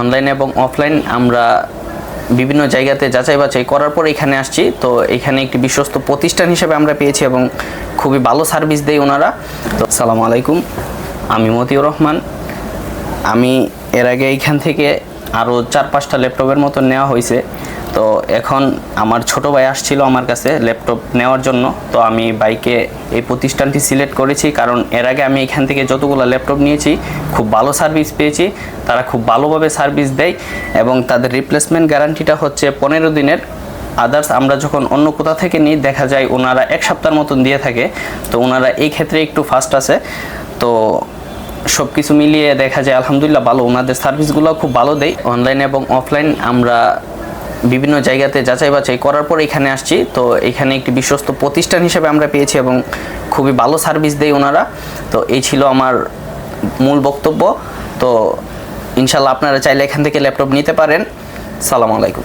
Online এবং offline আমরা বিভিন্ন জায়গাতে যাচাই বাছাই করার পর এখানে আসছি। তো এখানে একটি বিশ্বস্ত প্রতিষ্ঠান হিসেবে আমরা পেয়েছি এবং খুবই ভালো সার্ভিস দেয় ওনারা। তো সালাম আলাইকুম, আমি মতিউর রহমান। আমি এর আগে এইখান থেকে আরও চার পাঁচটা ল্যাপটপের মতো নেওয়া হয়েছে। তো এখন আমার ছোট ভাই আসছিল আমার কাছে ল্যাপটপ নেওয়ার জন্য। তো আমি বাইকে এই প্রতিষ্ঠানটি সিলেক্ট করেছি কারণ এর আগে আমি এখান থেকে যতগুলো ল্যাপটপ নিয়েছি, খুব ভালো সার্ভিস পেয়েছি। তারা খুব ভালোভাবে সার্ভিস দেয় এবং তাদের রিপ্লেসমেন্ট গ্যারান্টিটা হচ্ছে পনেরো দিনের। আদার্স আমরা যখন অন্য কোথা থেকে নিই, দেখা যায় ওনারা এক সপ্তাহের মতন দিয়ে থাকে। তো ওনারা এই ক্ষেত্রে একটু ফাস্ট আছে। তো সব কিছু মিলিয়ে দেখা যায় আলহামদুলিল্লাহ ভালো। ওনাদের সার্ভিসগুলো খুব ভালো দেয়। অনলাইন এবং অফলাইন আমরা বিভিন্ন জায়গাতে যাচাই বাছাই করার পর এখানে আসছি। তো এখানে একটি বিশ্বস্ত প্রতিষ্ঠান হিসেবে আমরা পেয়েছি এবং খুবই ভালো সার্ভিস দেয় ওনারা। তো এই ছিল আমার মূল বক্তব্য। তো ইনশাল্লাহ আপনারা চাইলে এখান থেকে ল্যাপটপ নিতে পারেন। সালাম আলাইকুম।